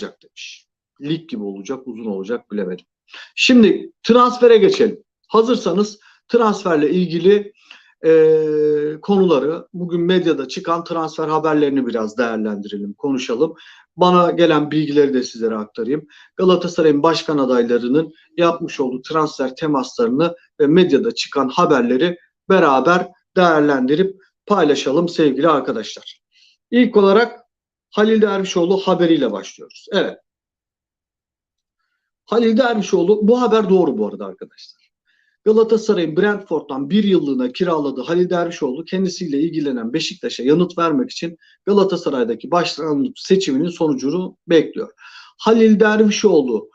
olacak demiş. Lig gibi olacak, uzun olacak bilemedim. Şimdi transfere geçelim. Hazırsanız transferle ilgili e, konuları, bugün medyada çıkan transfer haberlerini biraz değerlendirelim, konuşalım. Bana gelen bilgileri de sizlere aktarayım. Galatasaray'ın başkan adaylarının yapmış olduğu transfer temaslarını ve medyada çıkan haberleri beraber değerlendirip paylaşalım sevgili arkadaşlar. İlk olarak Halil Dervişoğlu haberiyle başlıyoruz. Evet. Halil Dervişoğlu bu haber doğru bu arada arkadaşlar. Galatasaray'ın Brentford'dan bir yıllığına kiraladığı Halil Dervişoğlu kendisiyle ilgilenen Beşiktaş'a yanıt vermek için Galatasaray'daki başkanlık seçiminin sonucunu bekliyor. Halil Dervişoğlu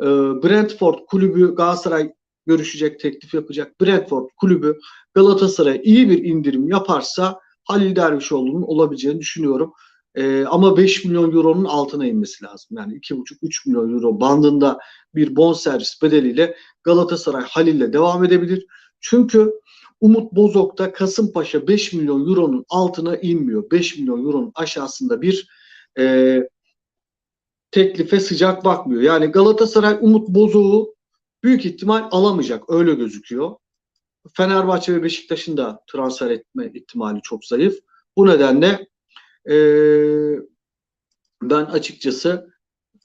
e, Brentford kulübü Galatasaray görüşecek, teklif yapacak. Brentford kulübü Galatasaray'a iyi bir indirim yaparsa Halil Dervişoğlu'nun olabileceğini düşünüyorum. Ee, ama 5 milyon euronun altına inmesi lazım. Yani 2,5-3 milyon euro bandında bir bonservis bedeliyle Galatasaray Halil'le devam edebilir. Çünkü Umut Bozok da Kasımpaşa 5 milyon euronun altına inmiyor. 5 milyon euronun aşağısında bir e, teklife sıcak bakmıyor. Yani Galatasaray Umut Bozok'u büyük ihtimal alamayacak. Öyle gözüküyor. Fenerbahçe ve Beşiktaş'ın da transfer etme ihtimali çok zayıf. Bu nedenle e, ben açıkçası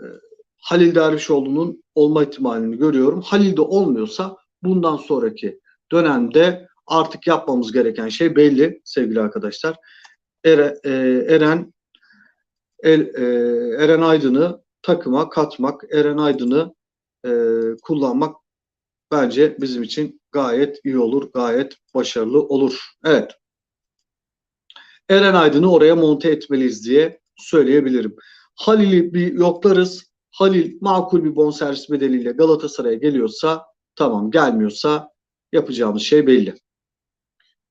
e, Halil Dervişoğlu'nun olma ihtimalini görüyorum. Halil de olmuyorsa bundan sonraki dönemde artık yapmamız gereken şey belli sevgili arkadaşlar. Ere, e, Eren El, e, Eren Aydın'ı takıma katmak, Eren Aydın'ı e, kullanmak bence bizim için gayet iyi olur, gayet başarılı olur. Evet. Eren Aydın'ı oraya monte etmeliyiz diye söyleyebilirim. Halil'i bir yoklarız. Halil makul bir bonservis bedeliyle Galatasaray'a geliyorsa tamam gelmiyorsa yapacağımız şey belli.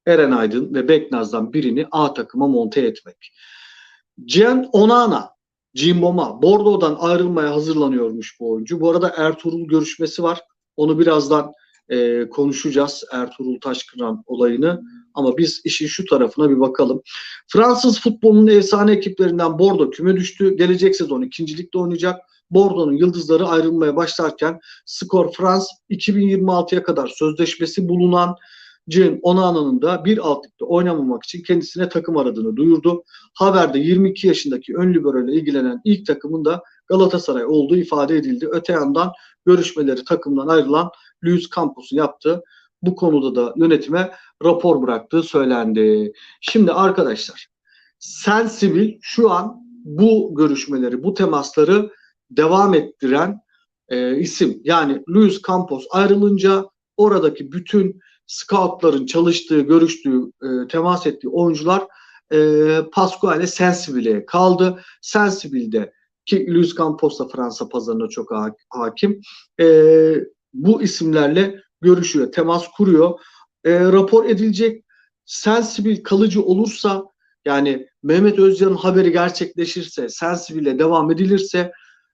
Eren Aydın ve Beknaz'dan birini A takıma monte etmek. Cem Onana, Cimbom'a, Bordeaux'dan ayrılmaya hazırlanıyormuş bu oyuncu. Bu arada Ertuğrul görüşmesi var. Onu birazdan e, konuşacağız Ertuğrul Taşkıran olayını. Ama biz işin şu tarafına bir bakalım. Fransız futbolunun efsane ekiplerinden Bordeaux küme düştü. Gelecek sezon ikincilikte oynayacak. Bordeaux'un yıldızları ayrılmaya başlarken Skor France 2026'ya kadar sözleşmesi bulunan Cem Onana'nın da bir alt ligde oynamamak için kendisine takım aradığını duyurdu. Haberde 22 yaşındaki ön libero ile ilgilenen ilk takımın da Galatasaray olduğu ifade edildi. Öte yandan görüşmeleri takımdan ayrılan Luis Campos'un yaptığı bu konuda da yönetime rapor bıraktığı söylendi. Şimdi arkadaşlar Sensibil şu an bu görüşmeleri, bu temasları devam ettiren e, isim. Yani Luis Campos ayrılınca oradaki bütün scoutların çalıştığı, görüştüğü, e, temas ettiği oyuncular e, Pasquale Sensibil'e kaldı. Sensibil'de ki Luis Campos da Fransa pazarına çok ha- hakim. E, bu isimlerle görüşüyor, temas kuruyor. E, rapor edilecek Sensibil kalıcı olursa yani Mehmet Özcan'ın haberi gerçekleşirse, Sensibil'e devam edilirse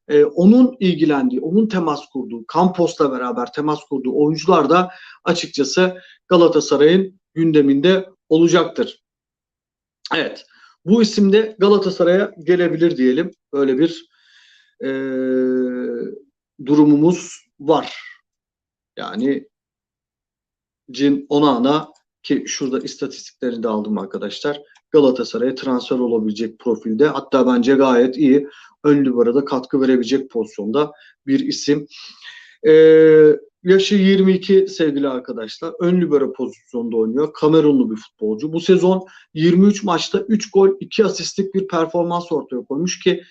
e, onun ilgilendiği, onun temas kurduğu, Campos'la beraber temas kurduğu oyuncular da açıkçası Galatasaray'ın gündeminde olacaktır. Evet. Bu isim de Galatasaray'a gelebilir diyelim. Böyle bir e, durumumuz var. Yani Cin Onana ki şurada istatistiklerini de aldım arkadaşlar. Galatasaray'a transfer olabilecek profilde. Hatta bence gayet iyi. Ön libero'da katkı verebilecek pozisyonda bir isim. Ee, yaşı 22 sevgili arkadaşlar. Ön libero pozisyonda oynuyor. Kamerunlu bir futbolcu. Bu sezon 23 maçta 3 gol 2 asistlik bir performans ortaya koymuş ki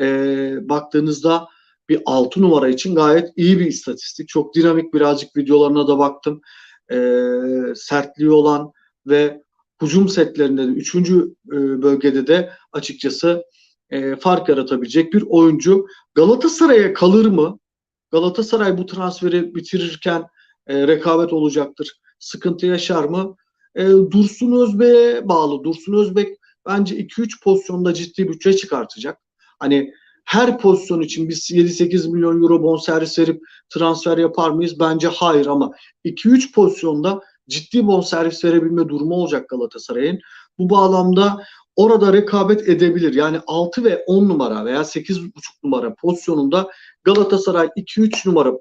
e, baktığınızda bir 6 numara için gayet iyi bir istatistik. Çok dinamik birazcık videolarına da baktım. E, sertliği olan ve hücum setlerinde de 3. bölgede de açıkçası e, fark yaratabilecek bir oyuncu. Galatasaray'a kalır mı? Galatasaray bu transferi bitirirken e, rekabet olacaktır. Sıkıntı yaşar mı? E, Dursun Özbek'e bağlı. Dursun Özbek bence 2-3 pozisyonda ciddi bütçe çıkartacak. Hani her pozisyon için biz 7-8 milyon euro bonservis verip transfer yapar mıyız? Bence hayır ama 2-3 pozisyonda ciddi bonservis verebilme durumu olacak Galatasaray'ın. Bu bağlamda orada rekabet edebilir. Yani 6 ve 10 numara veya 8,5 numara pozisyonunda Galatasaray 2-3 numara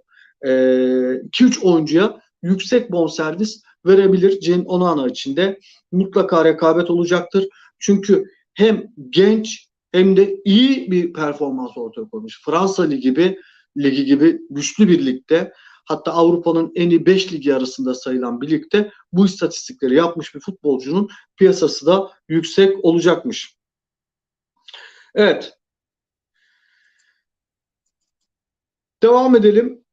2-3 oyuncuya yüksek bonservis verebilir. Cem Onana için de mutlaka rekabet olacaktır. Çünkü hem genç hem de iyi bir performans ortaya koymuş. Fransa Ligi gibi ligi gibi güçlü bir ligde hatta Avrupa'nın en iyi 5 ligi arasında sayılan bir ligde bu istatistikleri yapmış bir futbolcunun piyasası da yüksek olacakmış. Evet. Devam edelim.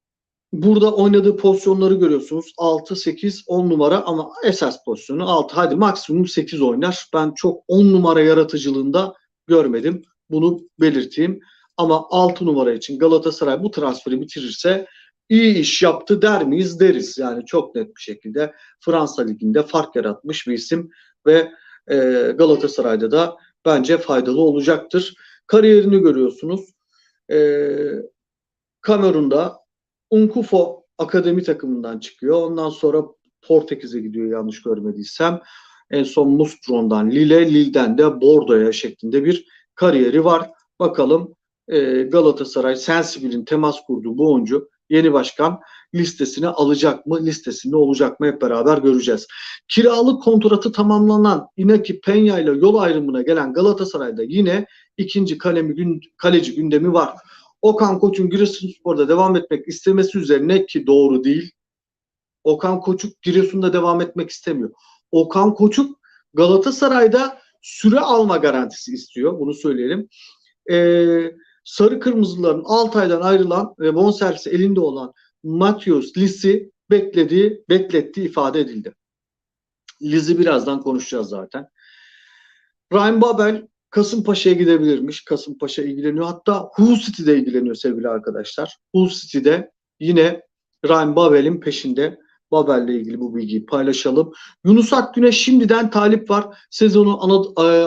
Burada oynadığı pozisyonları görüyorsunuz. 6, 8, 10 numara ama esas pozisyonu 6. Hadi maksimum 8 oynar. Ben çok 10 numara yaratıcılığında görmedim. Bunu belirteyim. Ama 6 numara için Galatasaray bu transferi bitirirse iyi iş yaptı der miyiz? Deriz. Yani çok net bir şekilde Fransa Ligi'nde fark yaratmış bir isim ve e, Galatasaray'da da bence faydalı olacaktır. Kariyerini görüyorsunuz. E, Kamerun'da Unkufo akademi takımından çıkıyor. Ondan sonra Portekiz'e gidiyor yanlış görmediysem. En son Mustron'dan Lille, Lille'den de Bordeaux'a şeklinde bir kariyeri var. Bakalım e, Galatasaray Sensible'in temas kurduğu bu oyuncu yeni başkan listesine alacak mı, listesinde olacak mı hep beraber göreceğiz. Kiralık kontratı tamamlanan Inaki Peña ile yol ayrımına gelen Galatasaray'da yine ikinci kalemi, gün, kaleci gündemi var. Okan Koç'un Giresunspor'da devam etmek istemesi üzerine ki doğru değil. Okan Koçuk Giresun'da devam etmek istemiyor. Okan Koçuk Galatasaray'da süre alma garantisi istiyor. Bunu söyleyelim. Ee, Sarı Kırmızıların Altay'dan ayrılan ve bonservisi elinde olan Matius Lis'i beklediği, beklettiği ifade edildi. Lis'i birazdan konuşacağız zaten. Ryan Babel Kasımpaşa'ya gidebilirmiş. Kasımpaşa ilgileniyor. Hatta Hull City'de ilgileniyor sevgili arkadaşlar. Hull City'de yine Ryan Babel'in peşinde. Babel'le ilgili bu bilgiyi paylaşalım. Yunus Akgün'e şimdiden talip var. Sezonu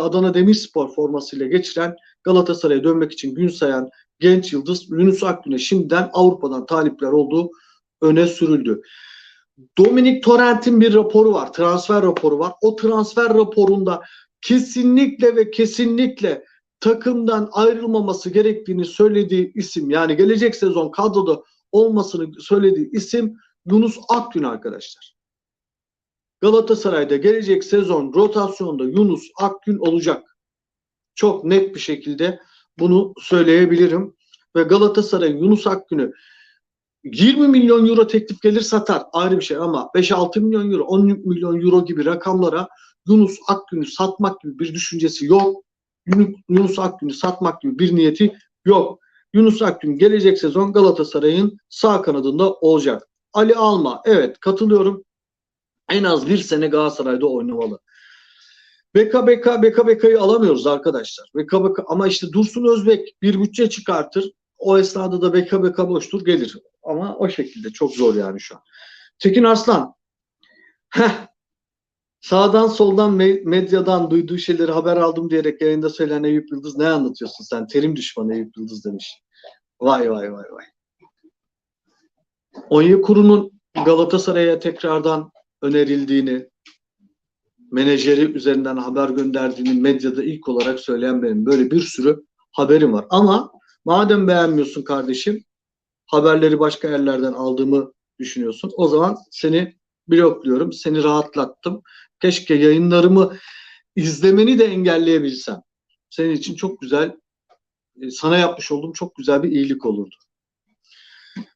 Adana Demirspor formasıyla geçiren Galatasaray'a dönmek için gün sayan genç yıldız Yunus Akgün'e şimdiden Avrupa'dan talipler olduğu öne sürüldü. Dominik Torrent'in bir raporu var. Transfer raporu var. O transfer raporunda kesinlikle ve kesinlikle takımdan ayrılmaması gerektiğini söylediği isim yani gelecek sezon kadroda olmasını söylediği isim Yunus Akgün arkadaşlar. Galatasaray'da gelecek sezon rotasyonda Yunus Akgün olacak. Çok net bir şekilde bunu söyleyebilirim. Ve Galatasaray Yunus Akgün'ü 20 milyon euro teklif gelir satar ayrı bir şey ama 5-6 milyon euro 10 milyon euro gibi rakamlara Yunus Akgün'ü satmak gibi bir düşüncesi yok. Yunus Akgün'ü satmak gibi bir niyeti yok. Yunus Akgün gelecek sezon Galatasaray'ın sağ kanadında olacak. Ali Alma evet katılıyorum. En az bir sene Galatasaray'da oynamalı. BKBK BKBK'yı alamıyoruz arkadaşlar. BKBK ama işte Dursun Özbek bir bütçe çıkartır. O esnada da BKBK boştur gelir. Ama o şekilde çok zor yani şu an. Tekin Arslan. Heh. Sağdan soldan medyadan duyduğu şeyleri haber aldım diyerek yayında söyleyen Eyüp Yıldız ne anlatıyorsun sen? Terim düşmanı Eyüp Yıldız demiş. Vay vay vay vay. Onyekuru'nun Galatasaray'a tekrardan önerildiğini, menajeri üzerinden haber gönderdiğini medyada ilk olarak söyleyen benim. Böyle bir sürü haberim var. Ama madem beğenmiyorsun kardeşim, haberleri başka yerlerden aldığımı düşünüyorsun. O zaman seni blokluyorum. Seni rahatlattım. Keşke yayınlarımı izlemeni de engelleyebilsem. Senin için çok güzel, e, sana yapmış olduğum çok güzel bir iyilik olurdu.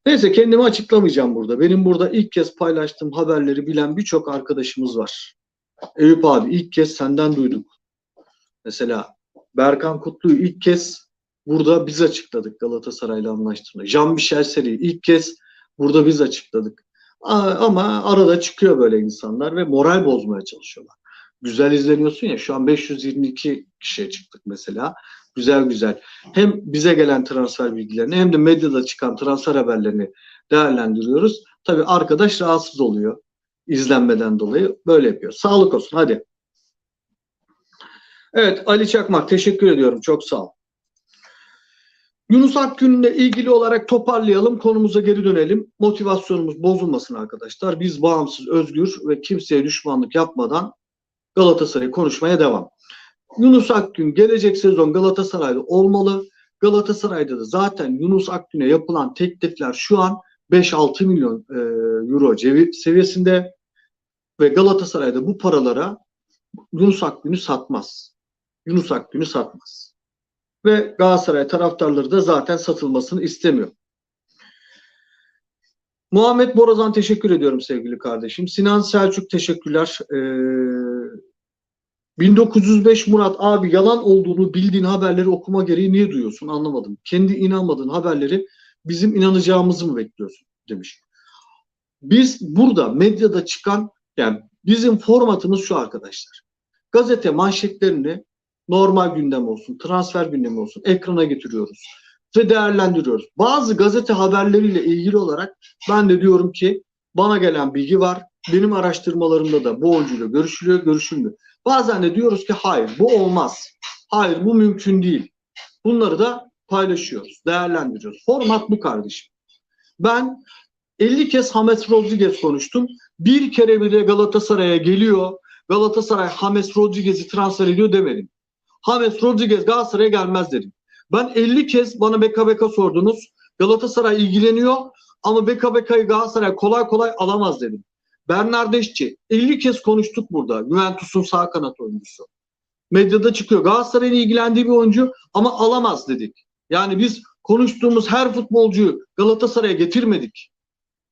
Neyse kendimi açıklamayacağım burada. Benim burada ilk kez paylaştığım haberleri bilen birçok arkadaşımız var. Eyüp abi ilk kez senden duyduk. Mesela Berkan Kutlu'yu ilk kez burada biz açıkladık Galatasaray'la anlaştığında. Jean Michel Seri'yi ilk kez burada biz açıkladık. Ama arada çıkıyor böyle insanlar ve moral bozmaya çalışıyorlar. Güzel izleniyorsun ya şu an 522 kişiye çıktık mesela. Güzel güzel. Hem bize gelen transfer bilgilerini hem de medyada çıkan transfer haberlerini değerlendiriyoruz. Tabii arkadaş rahatsız oluyor izlenmeden dolayı böyle yapıyor. Sağlık olsun hadi. Evet Ali Çakmak teşekkür ediyorum. Çok sağ ol. Yunus Akgün'le ilgili olarak toparlayalım. Konumuza geri dönelim. Motivasyonumuz bozulmasın arkadaşlar. Biz bağımsız, özgür ve kimseye düşmanlık yapmadan Galatasaray'ı konuşmaya devam. Yunus Akgün gelecek sezon Galatasaray'da olmalı. Galatasaray'da da zaten Yunus Akgün'e yapılan teklifler şu an 5-6 milyon e, euro seviyesinde ve Galatasaray'da bu paralara Yunus Akgün'ü satmaz. Yunus Akgün'ü satmaz. Ve Galatasaray taraftarları da zaten satılmasını istemiyor. Muhammed Borazan teşekkür ediyorum sevgili kardeşim. Sinan Selçuk teşekkürler. Ee, 1905 Murat abi yalan olduğunu bildiğin haberleri okuma gereği niye duyuyorsun anlamadım. Kendi inanmadığın haberleri bizim inanacağımızı mı bekliyorsun demiş. Biz burada medyada çıkan yani bizim formatımız şu arkadaşlar. Gazete manşetlerini normal gündem olsun, transfer gündemi olsun ekrana getiriyoruz ve değerlendiriyoruz. Bazı gazete haberleriyle ilgili olarak ben de diyorum ki bana gelen bilgi var. Benim araştırmalarımda da bu oyuncuyla görüşülüyor, görüşülmüyor. Bazen de diyoruz ki hayır bu olmaz. Hayır bu mümkün değil. Bunları da paylaşıyoruz, değerlendiriyoruz. Format bu kardeşim. Ben 50 kez James Rodriguez konuştum. Bir kere bile Galatasaray'a geliyor. Galatasaray James Rodriguez'i transfer ediyor demedim. James Rodriguez Galatasaray'a gelmez dedim. Ben 50 kez bana Beka Beka sordunuz. Galatasaray ilgileniyor ama Beka Beka'yı Galatasaray kolay kolay alamaz dedim. Bernardeschi 50 kez konuştuk burada. Juventus'un sağ kanat oyuncusu. Medyada çıkıyor. Galatasaray'ın ilgilendiği bir oyuncu ama alamaz dedik. Yani biz konuştuğumuz her futbolcuyu Galatasaray'a getirmedik.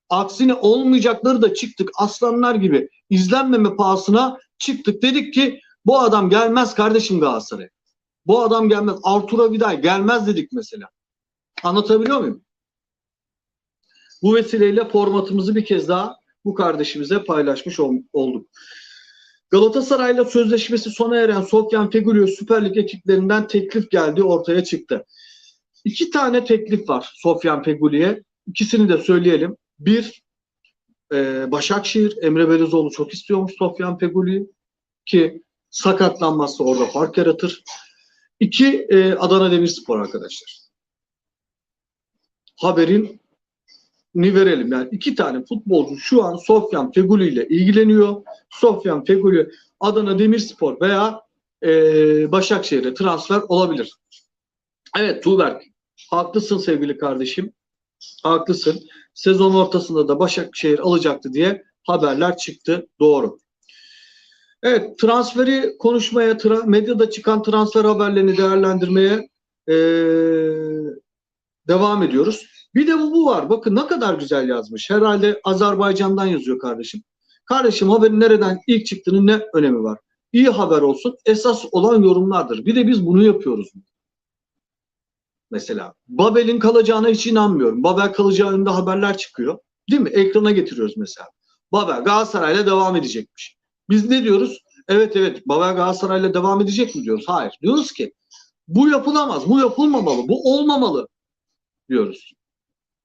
Aksine olmayacakları da çıktık. Aslanlar gibi izlenmeme pahasına çıktık. Dedik ki bu adam gelmez kardeşim Galatasaray'a. Bu adam gelmez. Arturo Vidal gelmez dedik mesela. Anlatabiliyor muyum? Bu vesileyle formatımızı bir kez daha bu kardeşimize paylaşmış ol- olduk. Galatasaray'la sözleşmesi sona eren Sofyan Fegülio Süper Lig ekiplerinden teklif geldi ortaya çıktı. İki tane teklif var Sofyan Fegülio'ya. İkisini de söyleyelim. Bir e, Başakşehir Emre Belözoğlu çok istiyormuş Sofyan Fegülio'yu ki sakatlanmazsa orada fark yaratır. İki e, Adana Demirspor arkadaşlar. Haberin ni verelim. Yani iki tane futbolcu şu an Sofyan Feguli ile ilgileniyor. Sofyan Feguli Adana Demirspor veya e, Başakşehir'e transfer olabilir. Evet Tuğberk haklısın sevgili kardeşim. Haklısın. Sezon ortasında da Başakşehir alacaktı diye haberler çıktı. Doğru. Evet transferi konuşmaya, tra- medyada çıkan transfer haberlerini değerlendirmeye e, devam ediyoruz. Bir de bu, bu var. Bakın ne kadar güzel yazmış. Herhalde Azerbaycan'dan yazıyor kardeşim. Kardeşim haberin nereden ilk çıktığının ne önemi var? İyi haber olsun. Esas olan yorumlardır. Bir de biz bunu yapıyoruz. Mesela Babel'in kalacağına hiç inanmıyorum. Babel kalacağı yönünde haberler çıkıyor. Değil mi? Ekrana getiriyoruz mesela. Babel Galatasaray'la devam edecekmiş. Biz ne diyoruz? Evet evet Babel Galatasaray'la devam edecek mi diyoruz? Hayır. Diyoruz ki bu yapılamaz, bu yapılmamalı, bu olmamalı diyoruz.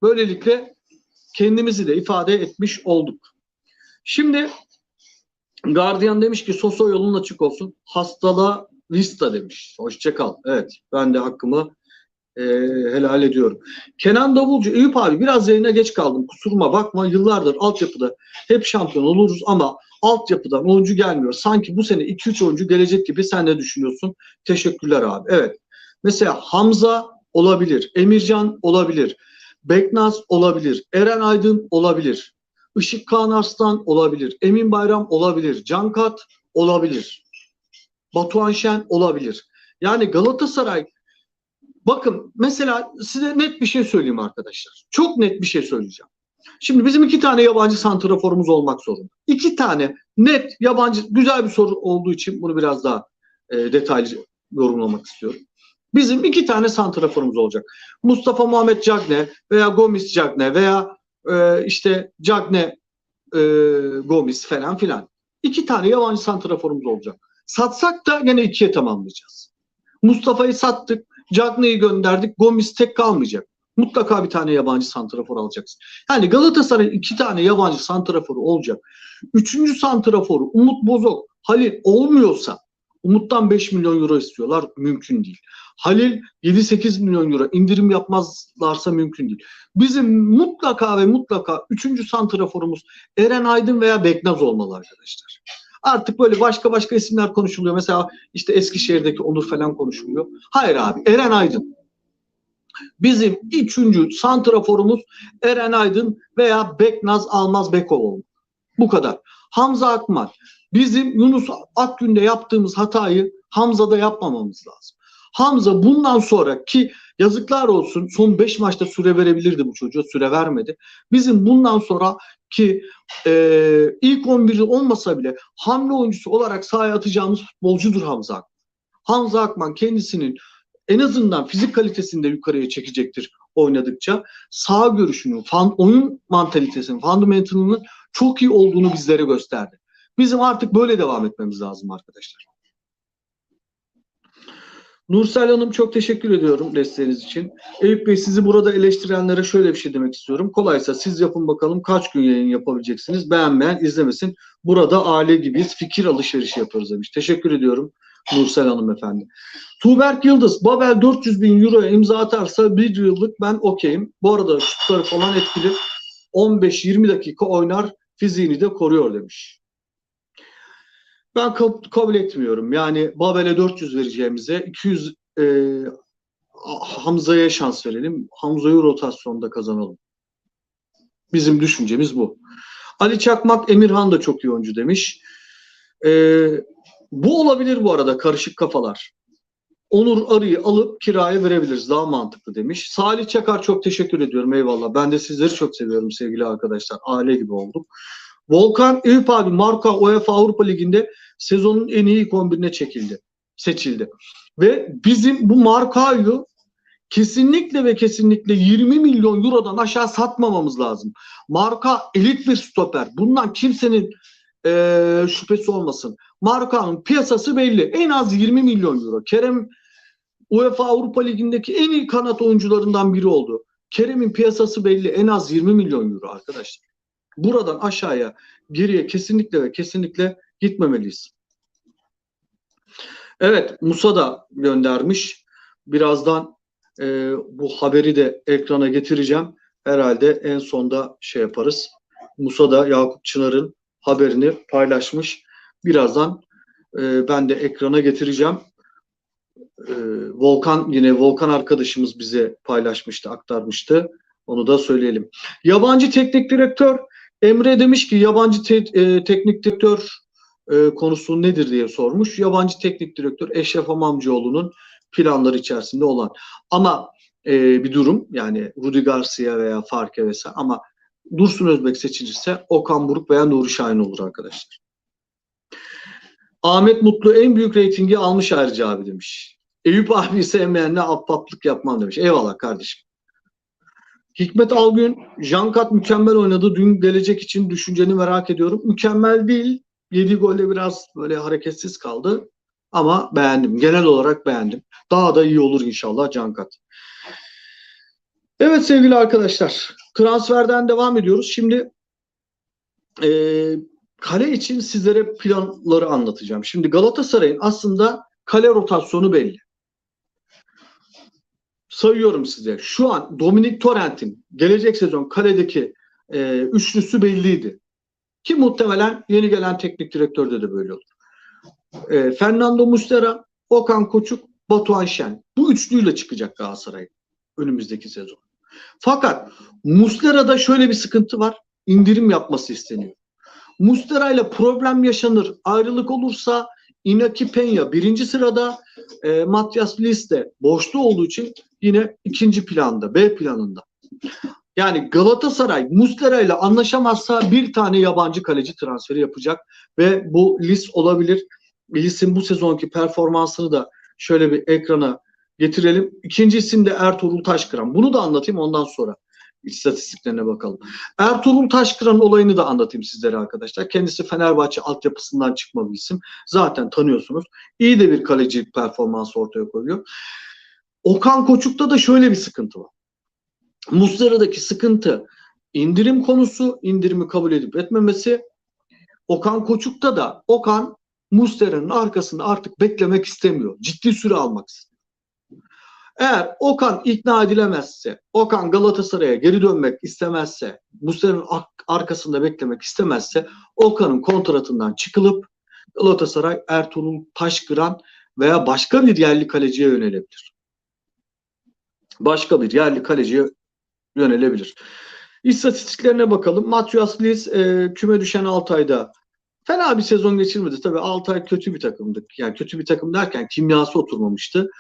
Böylelikle kendimizi de ifade etmiş olduk. Şimdi Guardian demiş ki Soso yolun açık olsun. Hastala vista demiş. Hoşçakal. Evet ben de hakkımı e, helal ediyorum. Kenan Davulcu, Eyüp abi biraz yayına geç kaldım. Kusuruma bakma. Yıllardır altyapıda hep şampiyon oluruz ama altyapıdan oyuncu gelmiyor. Sanki bu sene 2-3 oyuncu gelecek gibi sen ne düşünüyorsun? Teşekkürler abi. Evet. Mesela Hamza olabilir. Emircan olabilir. Beknaz olabilir. Eren Aydın olabilir. Işık Kaan Arslan olabilir. Emin Bayram olabilir. Cankat olabilir. Batuhan Şen olabilir. Yani Galatasaray bakın mesela size net bir şey söyleyeyim arkadaşlar. Çok net bir şey söyleyeceğim. Şimdi bizim iki tane yabancı santraforumuz olmak zorunda. İki tane net yabancı güzel bir soru olduğu için bunu biraz daha e, detaylı yorumlamak istiyorum. Bizim iki tane santraforumuz olacak. Mustafa Muhammed Cagne veya Gomis Cagne veya e, işte Cagne e, Gomis falan filan. İki tane yabancı santraforumuz olacak. Satsak da gene ikiye tamamlayacağız. Mustafa'yı sattık. Cagne'yi gönderdik. Gomis tek kalmayacak. Mutlaka bir tane yabancı santrafor alacaksın. Yani Galatasaray iki tane yabancı santraforu olacak. Üçüncü santraforu Umut Bozok, Halil olmuyorsa Umut'tan 5 milyon euro istiyorlar. Mümkün değil. Halil 7-8 milyon euro indirim yapmazlarsa mümkün değil. Bizim mutlaka ve mutlaka üçüncü santraforumuz Eren Aydın veya Beknaz olmalı arkadaşlar. Artık böyle başka başka isimler konuşuluyor. Mesela işte Eskişehir'deki Onur falan konuşuluyor. Hayır abi Eren Aydın. Bizim üçüncü santraforumuz Eren Aydın veya Beknaz Almaz Bekoğlu. Bu kadar. Hamza Akman. Bizim Yunus Akgün'de yaptığımız hatayı Hamza'da yapmamamız lazım. Hamza bundan sonra ki yazıklar olsun son 5 maçta süre verebilirdi bu çocuğa süre vermedi. Bizim bundan sonra ki e, ilk 11'de olmasa bile hamle oyuncusu olarak sahaya atacağımız futbolcudur Hamza Akman. Hamza Akman kendisinin en azından fizik kalitesini de yukarıya çekecektir oynadıkça. Sağ görüşünün, fan, oyun mantalitesinin, fundamentalının çok iyi olduğunu bizlere gösterdi. Bizim artık böyle devam etmemiz lazım arkadaşlar. Nursel Hanım çok teşekkür ediyorum desteğiniz için. Eyüp Bey sizi burada eleştirenlere şöyle bir şey demek istiyorum. Kolaysa siz yapın bakalım kaç gün yayın yapabileceksiniz. Beğenmeyen izlemesin. Burada aile gibiyiz. Fikir alışverişi yapıyoruz demiş. Teşekkür ediyorum Nursel Hanım efendi. Tuğberk Yıldız, Babel 400 bin euroya imza atarsa bir yıllık ben okeyim. Bu arada şutları falan etkili. 15-20 dakika oynar fiziğini de koruyor demiş. Ben kabul etmiyorum. Yani Babel'e 400 vereceğimize 200 e, Hamza'ya şans verelim. Hamza'yı rotasyonda kazanalım. Bizim düşüncemiz bu. Ali Çakmak, Emirhan da çok iyi oyuncu demiş. E, bu olabilir bu arada karışık kafalar. Onur Arı'yı alıp kiraya verebiliriz. Daha mantıklı demiş. Salih Çakar çok teşekkür ediyorum. Eyvallah. Ben de sizleri çok seviyorum sevgili arkadaşlar. Aile gibi olduk. Volkan Eyüp abi Marka UEFA Avrupa Ligi'nde sezonun en iyi 11'ine çekildi. Seçildi. Ve bizim bu Marka'yı kesinlikle ve kesinlikle 20 milyon eurodan aşağı satmamamız lazım. Marka elit bir stoper. Bundan kimsenin e, şüphesi olmasın. Marka'nın piyasası belli. En az 20 milyon euro. Kerem UEFA Avrupa Ligi'ndeki en iyi kanat oyuncularından biri oldu. Kerem'in piyasası belli. En az 20 milyon euro arkadaşlar. Buradan aşağıya geriye kesinlikle ve kesinlikle gitmemeliyiz. Evet Musa da göndermiş. Birazdan e, bu haberi de ekrana getireceğim. Herhalde en sonda şey yaparız. Musa da Yakup Çınar'ın haberini paylaşmış. Birazdan e, ben de ekrana getireceğim. E, Volkan yine Volkan arkadaşımız bize paylaşmıştı, aktarmıştı. Onu da söyleyelim. Yabancı teknik direktör Emre demiş ki yabancı te, e, teknik direktör e, konusu nedir diye sormuş. Yabancı teknik direktör Eşref Amamcıoğlu'nun planları içerisinde olan. Ama e, bir durum yani Rudi Garcia veya Farke vesaire ama Dursun Özbek seçilirse Okan Buruk veya Nuri Şahin olur arkadaşlar. Ahmet Mutlu en büyük reytingi almış ayrıca abi demiş. Eyüp abi sevmeyenle appaplık yapmam demiş. Eyvallah kardeşim. Hikmet Algün, Jankat mükemmel oynadı. Dün gelecek için düşünceni merak ediyorum. Mükemmel değil. 7 golle biraz böyle hareketsiz kaldı. Ama beğendim. Genel olarak beğendim. Daha da iyi olur inşallah Cankat. Evet sevgili arkadaşlar. Transferden devam ediyoruz. Şimdi e, kale için sizlere planları anlatacağım. Şimdi Galatasaray'ın aslında kale rotasyonu belli sayıyorum size. Şu an Dominik Torrent'in gelecek sezon kaledeki e, üçlüsü belliydi. Ki muhtemelen yeni gelen teknik direktörde de böyle olur. E, Fernando Muslera, Okan Koçuk, Batuhan Şen. Bu üçlüyle çıkacak Galatasaray önümüzdeki sezon. Fakat Muslera'da şöyle bir sıkıntı var. İndirim yapması isteniyor. Muslera ile problem yaşanır. Ayrılık olursa Inaki Peña birinci sırada e, Matias Liste boşta olduğu için yine ikinci planda, B planında. Yani Galatasaray Muslera ile anlaşamazsa bir tane yabancı kaleci transferi yapacak ve bu Lis olabilir. Lis'in bu sezonki performansını da şöyle bir ekrana getirelim. İkinci isim de Ertuğrul Taşkıran. Bunu da anlatayım ondan sonra istatistiklerine bakalım. Ertuğrul Taşkıran olayını da anlatayım sizlere arkadaşlar. Kendisi Fenerbahçe altyapısından çıkma bir isim. Zaten tanıyorsunuz. İyi de bir kalecilik performansı ortaya koyuyor. Okan Koçuk'ta da şöyle bir sıkıntı var. Muslera'daki sıkıntı indirim konusu, indirimi kabul edip etmemesi. Okan Koçuk'ta da Okan Muslera'nın arkasında artık beklemek istemiyor. Ciddi süre almak istiyor. Eğer Okan ikna edilemezse, Okan Galatasaray'a geri dönmek istemezse, Muslera'nın arkasında beklemek istemezse Okan'ın kontratından çıkılıp Galatasaray Ertuğrul Taşkıran veya başka bir yerli kaleciye yönelebilir. Başka bir yerli kaleciye yönelebilir. İstatistiklerine bakalım. Matias Liz e, küme düşen Altay'da fena bir sezon geçirmedi. Tabii Altay kötü bir takımdı. Yani kötü bir takım derken kimyası oturmamıştı.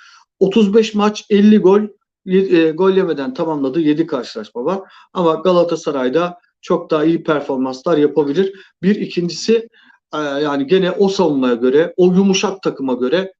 35 maç 50 gol e, gol yemeden tamamladığı 7 karşılaşma var. Ama Galatasaray'da çok daha iyi performanslar yapabilir. Bir ikincisi e, yani gene o savunmaya göre, o yumuşak takıma göre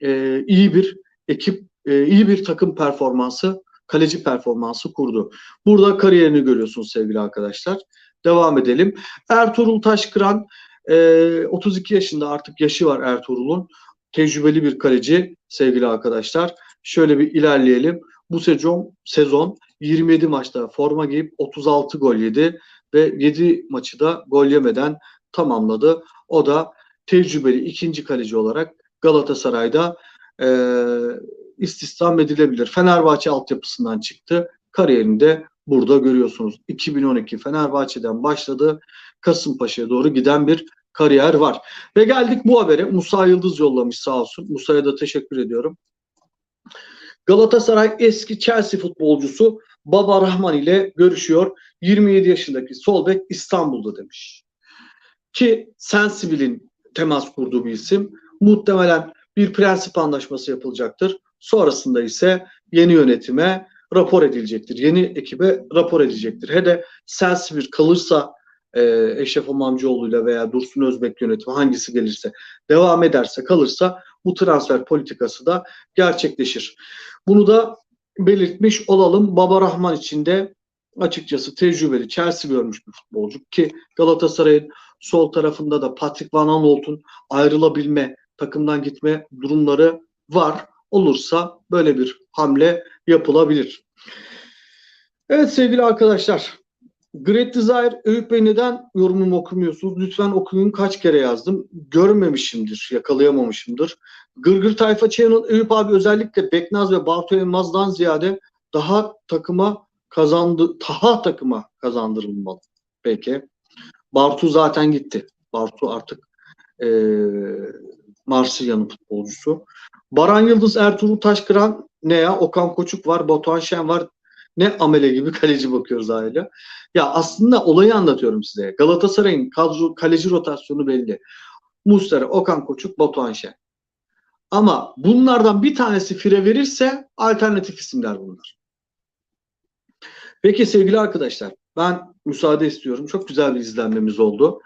e, iyi bir ekip, e, iyi bir takım performansı, kaleci performansı kurdu. Burada kariyerini görüyorsunuz sevgili arkadaşlar. Devam edelim. Ertuğrul Taşkıran e, 32 yaşında artık yaşı var Ertuğrul'un. Tecrübeli bir kaleci sevgili arkadaşlar. Şöyle bir ilerleyelim. Bu sezon sezon 27 maçta forma giyip 36 gol yedi ve 7 maçı da gol yemeden tamamladı. O da tecrübeli ikinci kaleci olarak Galatasaray'da e, istihdam edilebilir. Fenerbahçe altyapısından çıktı. Kariyerini de burada görüyorsunuz. 2012 Fenerbahçe'den başladı. Kasımpaşa'ya doğru giden bir kariyer var. Ve geldik bu habere. Musa Yıldız yollamış sağ olsun. Musa'ya da teşekkür ediyorum. Galatasaray eski Chelsea futbolcusu Baba Rahman ile görüşüyor. 27 yaşındaki sol bek İstanbul'da demiş. Ki Sensible'in temas kurduğu bir isim. Muhtemelen bir prensip anlaşması yapılacaktır. Sonrasında ise yeni yönetime rapor edilecektir. Yeni ekibe rapor edilecektir. He de Sensibil kalırsa e, Eşref Amamcıoğlu'yla veya Dursun Özbek yönetimi hangisi gelirse devam ederse kalırsa bu transfer politikası da gerçekleşir. Bunu da belirtmiş olalım. Baba Rahman için de açıkçası tecrübeli Chelsea görmüş bir futbolcu ki Galatasaray'ın sol tarafında da Patrick Van Aanholt'un ayrılabilme, takımdan gitme durumları var. Olursa böyle bir hamle yapılabilir. Evet sevgili arkadaşlar. Great Desire, Eyüp Bey neden yorumumu okumuyorsunuz? Lütfen okuyun kaç kere yazdım. Görmemişimdir, yakalayamamışımdır. Gırgır Tayfa Channel, Eyüp abi özellikle Beknaz ve Bartu Elmaz'dan ziyade daha takıma kazandı, daha takıma kazandırılmalı. Peki. Bartu zaten gitti. Bartu artık e, Marsilya'nın futbolcusu. Baran Yıldız, Ertuğrul Taşkıran ne ya? Okan Koçuk var, Batuhan Şen var. Ne amele gibi kaleci bakıyoruz hala. Ya aslında olayı anlatıyorum size. Galatasaray'ın kadro kaleci rotasyonu belli. Mustera, Okan Koçuk, Batuhan Şen. Ama bunlardan bir tanesi fire verirse alternatif isimler bunlar. Peki sevgili arkadaşlar ben müsaade istiyorum. Çok güzel bir izlenmemiz oldu.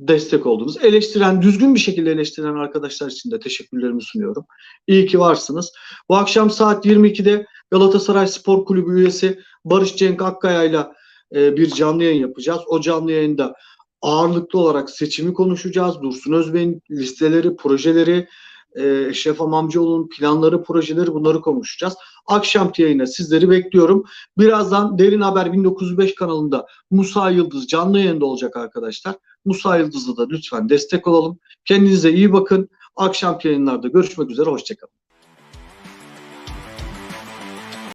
Destek oldunuz. Eleştiren, düzgün bir şekilde eleştiren arkadaşlar için de teşekkürlerimi sunuyorum. İyi ki varsınız. Bu akşam saat 22'de Galatasaray Spor Kulübü üyesi Barış Cenk Akkaya ile bir canlı yayın yapacağız. O canlı yayında ağırlıklı olarak seçimi konuşacağız. Dursun Özbey'in listeleri, projeleri, e, Eşref Amamcıoğlu'nun planları, projeleri bunları konuşacağız. Akşam yayına sizleri bekliyorum. Birazdan Derin Haber 1905 kanalında Musa Yıldız canlı yayında olacak arkadaşlar. Musa Yıldız'a da lütfen destek olalım. Kendinize iyi bakın. Akşam yayınlarda görüşmek üzere. Hoşçakalın.